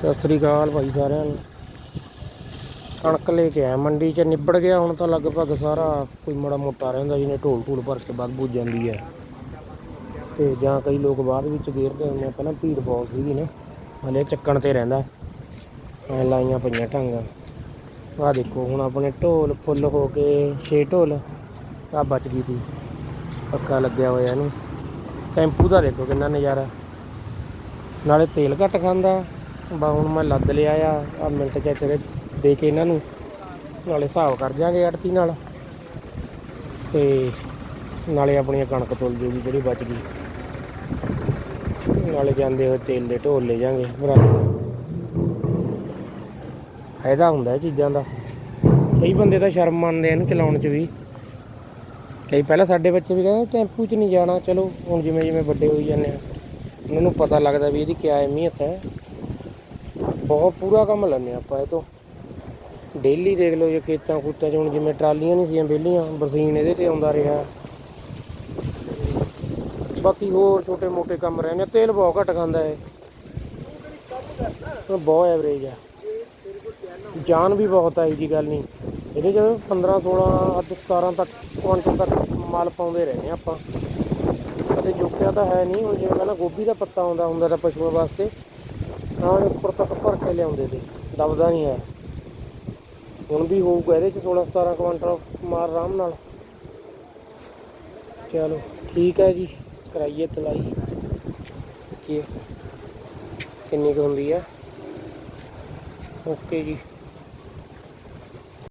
ਸਤਿ ਸ੍ਰੀ ਅਕਾਲ ਭਾਈ ਸਾਰਿਆਂ ਨੂੰ। ਕਣਕ ਲੈ ਕੇ ਆਇਆ, ਮੰਡੀ 'ਚ ਨਿਬੜ ਗਿਆ, ਹੁਣ ਤਾਂ ਲਗਭਗ ਸਾਰਾ ਕੋਈ ਮਾੜਾ ਮੋਟਾ ਰਹਿੰਦਾ, ਜਿਹਨੇ ਢੋਲ ਢੂਲ ਭਰ ਕੇ ਵੱਧ ਬੁੱਝ ਜਾਂਦੀ ਹੈ। ਤੇ ਜਾਂ ਕਈ ਲੋਕ ਬਾਅਦ ਵਿੱਚ ਗੇਰਦੇ ਹੁੰਦੇ ਆ, ਪਹਿਲਾਂ ਭੀੜ ਬਹੁਤ ਸੀਗੀ ਨਾ, ਹਲੇ ਚੱਕਣ ਤੇ ਰਹਿੰਦਾ। ਐ ਲਾਈਆਂ ਪਈਆਂ ਢਾਂਗਾਂ ਆਹ ਦੇਖੋ, ਹੁਣ ਆਪਣੇ ਢੋਲ ਫੁੱਲ ਹੋ ਕੇ 6 ਢੋਲ ਆ ਬਚ ਗਈ ਤੀ। ਪੱਕਾ ਲੱਗਿਆ ਹੋਇਆ ਇਹਨੂੰ। ਟੈਂਪੂ ਦਾ ਦੇਖੋ ਕਿੰਨਾ ਨਜ਼ਾਰਾ। ਨਾਲੇ ਤੇਲ ਘੱਟ ਖਾਂਦਾ। ਬਾ ਹੁਣ ਮੈਂ ਲੱਦ ਲਿਆ ਆ ਆ ਮਿੰਟ ਚ ਤੇਰੇ ਦੇ ਕੇ ਇਹਨਾਂ ਨੂੰ, ਨਾਲੇ ਹਿਸਾਬ ਕਰ ਦਿਆਂਗੇ ਅੜਤੀ ਨਾਲ। ਤੇ ਨਾਲੇ ਆਪਣੀਆਂ ਕਣਕ ਤੁਲ ਜੂਗੀ ਜਿਹੜੀ ਬਚ ਗਈ। ਨਾਲੇ ਜਾਂਦੇ ਹੋਏ ਤੇਲ ਦੇ ਢੋਲ ਲੈ ਜਾਾਂਗੇ ਭਰਾ ਫਾਇਦਾ ਹੁੰਦਾ ਇਹ ਚੀਜ਼ਾਂ ਦਾ। ਕਈ ਬੰਦੇ ਤਾਂ ਸ਼ਰਮ ਮੰਨਦੇ ਆ ਇਹਨੂੰ ਚਲਾਉਣ 'ਚ ਵੀ। ਕਈ ਪਹਿਲਾਂ ਸਾਡੇ ਬੱਚੇ ਵੀ ਕਹਿੰਦੇ ਟੈਂਪੂ 'ਚ ਨਹੀਂ ਜਾਣਾ, ਚਲੋ ਹੁਣ ਜਿਵੇਂ ਜਿਵੇਂ ਵੱਡੇ ਹੋਈ ਜਾਂਦੇ ਆ। ਉਹਨਾਂ ਨੂੰ ਪਤਾ ਲੱਗਦਾ ਵੀ ਇਹਦੀ ਕਿਆ ਅਹਿਮੀਅਤ ਹੈ। ਬਹੁਤ ਪੂਰਾ ਕੰਮ ਲੈਂਦੇ ਆਪਾਂ ਇਹ ਤੋਂ। ਡੇਲੀ ਦੇਖ ਲਓ ਜੇ ਖੇਤਾਂ ਖੂਤਾਂ 'ਚ ਹੁਣ ਜਿਵੇਂ ਟਰਾਲੀਆਂ ਨਹੀਂ ਸੀਆਂ ਵਿਹਲੀਆਂ ਬਰਸੀਨ ਇਹਦੇ ਤੇ ਆਉਂਦਾ ਰਿਹਾ। ਬਾਕੀ ਹੋਰ ਛੋਟੇ ਮੋਟੇ ਕੰਮ ਰਹਿੰਦੇ ਆ। ਤੇਲ ਬਹੁਤ ਘੱਟ ਖਾਂਦਾ ਹੈ ਇਹ ਬਹੁਤ ਐਵਰੇਜ ਆ। ਜਾਨ ਵੀ ਬਹੁਤ ਆਈ ਦੀ ਗੱਲ ਨਹੀਂ। ਇਹਦੇ ਚ 15 16 ਅੱਧ 17 ਤੱਕ, ਕੁਆਂਟਲ ਤੱਕ ਮਾਲ ਪਾਉਂਦੇ ਰਹਿੰਦੇ ਆ ਆਪਾਂ। ਅਤੇ ਜੋਕਿਆ ਤਾਂ ਹੈ ਨਹੀਂ ਹੁਣ ਜਿਵੇਂ ਪਹਿਲਾਂ ਗੋਭੀ ਦਾ ਪੱਤਾ ਆਉਂਦਾ ਹੁੰਦਾ ਤਾਂ ਪਸ਼ੂਆਂ ਵਾਸਤੇ ਤਾਂ ਉੱਪਰ ਤੱਕ ਭਰ ਕੇ ਲਿਆਉਂਦੇ ਤੇ ਦਬਦਾ ਨਹੀਂ ਹੈ। ਹੁਣ ਵੀ ਹੋਊਗਾ, ਇਹਦੇ ਚ 16 17 ਕੁਆਂਟਲ ਮਾਰ ਆਰਾਮ ਨਾਲ। ਚਲੋ, ਠੀਕ ਹੈ ਜੀ, ਕਰਾਈਏ ਤਲਾਈ। ਕੀ ਕਿੰਨੀ ਕੁ ਹੁੰਦੀ ਹੈ। ਓਕੇ ਜੀ।